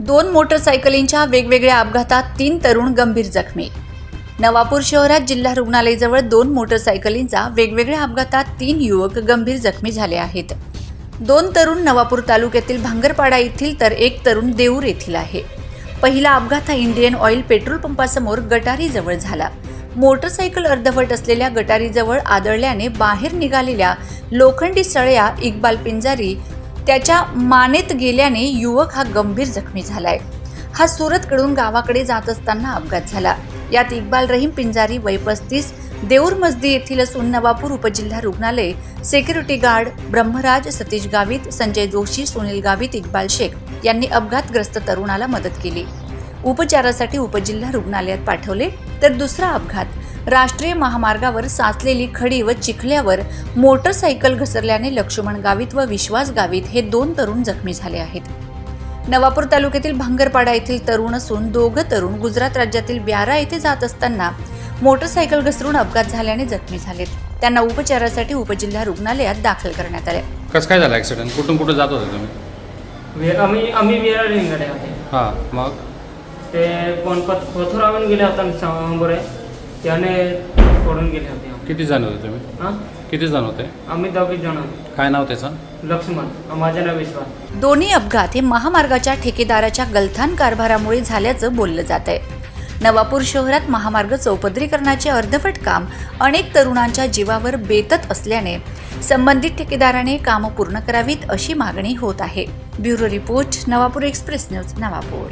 दोन मोटरसायकलींच्या वेगवेगळ्या अपघातात तीन तरुण गंभीर जखमी. नवापूर शहरात जिल्हा रुग्णालयाजवळ दोन मोटरसायकलींचा वेगवेगळ्या अपघातात तीन युवक गंभीर जखमी झाले आहेत. दोन तरुण नवापूर तालुक्यातील भांगरपाडा येथील तर एक तरुण देऊर येथील आहे. पहिला अपघात हा इंडियन ऑइल पेट्रोल पंपासमोर गटारीजवळ झाला. मोटरसायकल अर्धवट असलेल्या गटारीजवळ आदळल्याने बाहेर निघालेल्या लोखंडी सळया इक्बाल पिंजारी त्याच्या मानेत गेल्याने युवक हा गंभीर जखमी झालाय. हा सुरतकडून गावाकडे जात असताना अपघात झाला. यात इक्बाल रहीम पिंजारी वय पस्तीस देऊर मस्जिद येथील असून नवापूर उपजिल्हा रुग्णालय सेक्युरिटी गार्ड ब्रह्मराज सतीश गावित संजय जोशी सुनील गावित इक्बाल शेख यांनी अपघातग्रस्त तरुणाला मदत केली. उपचारासाठी उपजिल्हा रुग्णालयात पाठवले तर दुसरा अपघात राष्ट्रीय महामार्गावर साचलेली खडी व चिखल्यावर मोटरसायकल घसरल्याने लक्ष्मण गावित व विश्वास गावित हे दोन तरुण जखमी झाले आहेत. नवापूर तालुक्यातील भांगरपाडा येथील तरुण असून दोघं तरुण गुजरात राज्यातील ब्यारा येथे जात असताना मोटरसायकल घसरून अपघात झाल्याने जखमी झालेत. त्यांना उपचारासाठी उपजिल्हा रुग्णालयात दाखल करण्यात आले. कसं काय झालं ॲक्सिडेंट कुठून कुठं जात होते तुम्ही? वे- आम्ही आम्ही होते हां मग? ते कोण पथ पथुरावून गेले होता समोर त्याने पडून गेले होते. किती जण होते तुम्ही? हा? किती जण होते? आम्ही दोघे जण होतो. काय नाव त्याचं? लक्ष्मण. माझं नाव विश्वास दोन्ही अपघात हे महामार्गाच्या ठेकेदाराच्या गलथान कारभारामुळे झाल्याचं बोललं जात आहे नवापूर शहरात महामार्ग चौपदरीकरणाचे अर्धवट काम अनेक तरुणांच्या जीवावर बेतत असल्याने संबंधित ठेकेदाराने कामं पूर्ण करावीत अशी मागणी होत आहे. Bureau report Navapur express news Navapur.